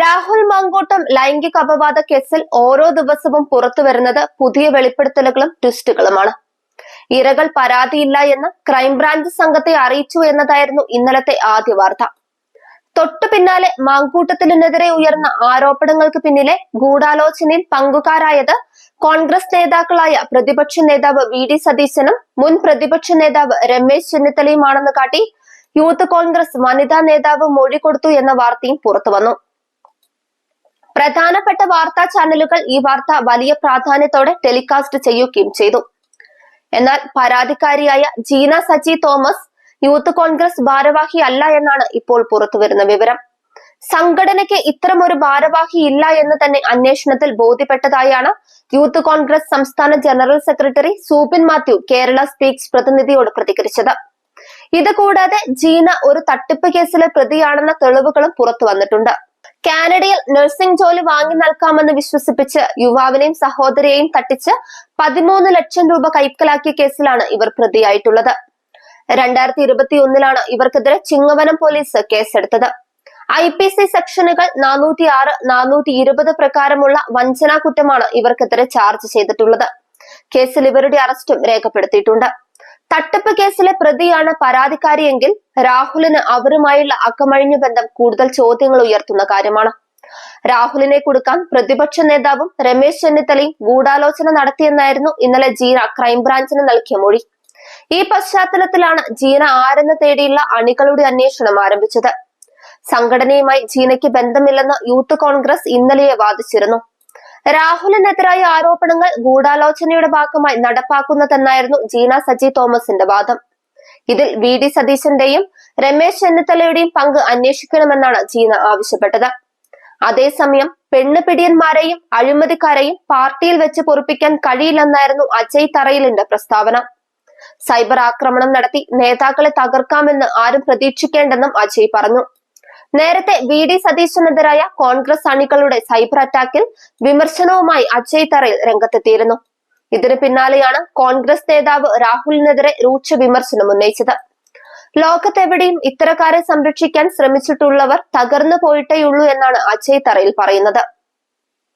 രാഹുൽ മാങ്കൂട്ടം ലൈംഗിക അപവാദ കേസിൽ ഓരോ ദിവസവും പുറത്തു വരുന്നത് പുതിയ വെളിപ്പെടുത്തലുകളും ട്വിസ്റ്റുകളുമാണ്. ഇരകൾ പരാതിയില്ല എന്ന് ക്രൈംബ്രാഞ്ച് സംഘത്തെ അറിയിച്ചു എന്നതായിരുന്നു ഇന്നലത്തെ ആദ്യ വാർത്ത. തൊട്ടു പിന്നാലെ മാങ്കൂട്ടത്തിനെതിരെ ഉയർന്ന ആരോപണങ്ങൾക്ക് പിന്നിലെ ഗൂഢാലോചനയിൽ പങ്കുകാരായത് കോൺഗ്രസ് നേതാക്കളായ പ്രതിപക്ഷ നേതാവ് വി ഡി സതീശനും മുൻ പ്രതിപക്ഷ നേതാവ് രമേശ് ചെന്നിത്തലയുമാണെന്ന് കാട്ടി യൂത്ത് കോൺഗ്രസ് വനിതാ നേതാവ് മൊഴി കൊടുത്തു എന്ന വാർത്തയും പുറത്തുവന്നു പ്രധാനപ്പെട്ട വാർത്താ ചാനലുകൾ ഈ വാർത്ത വലിയ പ്രാധാന്യത്തോടെ ടെലികാസ്റ്റ് ചെയ്യുകയും ചെയ്തു. എന്നാൽ പരാതിക്കാരിയായ ജീന സജി തോമസ് യൂത്ത് കോൺഗ്രസ് ഭാരവാഹി അല്ല എന്നാണ് ഇപ്പോൾ പുറത്തുവരുന്ന വിവരം. സംഘടനയ്ക്ക് ഇത്തരം ഒരു ഭാരവാഹി ഇല്ല എന്ന് തന്നെ അന്വേഷണത്തിൽ ബോധ്യപ്പെട്ടതായാണ് യൂത്ത് കോൺഗ്രസ് സംസ്ഥാന general secretary Subin Mathew Kerala speaks പ്രതിനിധിയോട് പ്രതികരിച്ചത്. ഇതുകൂടാതെ ജീന ഒരു തട്ടിപ്പ് കേസിലെ പ്രതിയാണെന്ന തെളിവുകളും പുറത്തു വന്നിട്ടുണ്ട് കാനഡയിൽ നഴ്സിംഗ് ജോലി വാങ്ങി നൽകാമെന്ന് വിശ്വസിപ്പിച്ച് യുവാവിനെയും സഹോദരിയെയും തട്ടിച്ച് പതിമൂന്ന് ലക്ഷം രൂപ കൈക്കലാക്കിയ കേസിലാണ് ഇവർ പ്രതിയായിട്ടുള്ളത്. രണ്ടായിരത്തി ഇരുപത്തി ഒന്നിലാണ് ഇവർക്കെതിരെ ചിങ്ങവനം പോലീസ് കേസെടുത്തത്. ഐ പി സി സെക്ഷനുകൾ നാനൂറ്റി ആറ് നാനൂറ്റി ഇരുപത് പ്രകാരമുള്ള വഞ്ചനാ കുറ്റമാണ് ഇവർക്കെതിരെ ചാർജ് ചെയ്തിട്ടുള്ളത്. കേസിൽ ഇവരുടെ അറസ്റ്റും രേഖപ്പെടുത്തിയിട്ടുണ്ട്. തട്ടിപ്പ് കേസിലെ പ്രതിയാണ് പരാതിക്കാരിയെങ്കിൽ രാഹുലിന് അവരുമായുള്ള അക്കമഴിഞ്ഞ ബന്ധം കൂടുതൽ ചോദ്യങ്ങൾ ഉയർത്തുന്ന കാര്യമാണ്. രാഹുലിനെ കൊടുക്കാൻ പ്രതിപക്ഷ നേതാവും രമേശ് ചെന്നിത്തലയും ഗൂഢാലോചന നടത്തിയെന്നായിരുന്നു ഇന്നലെ ജീന ക്രൈംബ്രാഞ്ചിന് നൽകിയ മൊഴി. ഈ പശ്ചാത്തലത്തിലാണ് ജീന ആരെന്ന് തേടിയുള്ള അണികളുടെ അന്വേഷണം ആരംഭിച്ചത്. സംഘടനയുമായി ജീനയ്ക്ക് ബന്ധമില്ലെന്ന് യൂത്ത് കോൺഗ്രസ് ഇന്നലെയെ വാദിച്ചിരുന്നു. രാഹുലിനെതിരായ ആരോപണങ്ങൾ ഗൂഢാലോചനയുടെ ഭാഗമായി നടപ്പാക്കുന്നതെന്നായിരുന്നു ജീന സജി തോമസിന്റെ വാദം. ഇതിൽ വി ഡി സതീശന്റെയും രമേശ് ചെന്നിത്തലയുടെയും പങ്ക് അന്വേഷിക്കണമെന്നാണ് ജീന ആവശ്യപ്പെട്ടത്. അതേസമയം പെണ്ണുപിടിയന്മാരെയും അഴിമതിക്കാരെയും പാർട്ടിയിൽ വെച്ച് പൊറുപ്പിക്കാൻ കഴിയില്ലെന്നായിരുന്നു അജയ് തറയിലിന്റെ പ്രസ്താവന. സൈബർ ആക്രമണം നടത്തി നേതാക്കളെ തകർക്കാമെന്ന് ആരും പ്രതീക്ഷിക്കേണ്ടെന്നും അജയ് പറഞ്ഞു. നേരത്തെ വി ഡി സതീശനെതിരായ കോൺഗ്രസ് അണികളുടെ സൈബർ അറ്റാക്കിൽ വിമർശനവുമായി അജയ് തറയിൽ രംഗത്തെത്തിയിരുന്നു. ഇതിന് പിന്നാലെയാണ് കോൺഗ്രസ് നേതാവ് രാഹുലിനെതിരെ രൂക്ഷ വിമർശനം ഉന്നയിച്ചത്. ലോകത്തെവിടെയും ഇത്തരക്കാരെ സംരക്ഷിക്കാൻ ശ്രമിച്ചിട്ടുള്ളവർ തകർന്നു പോയിട്ടേയുള്ളൂ എന്നാണ് അജയ് തറയിൽ പറയുന്നത്.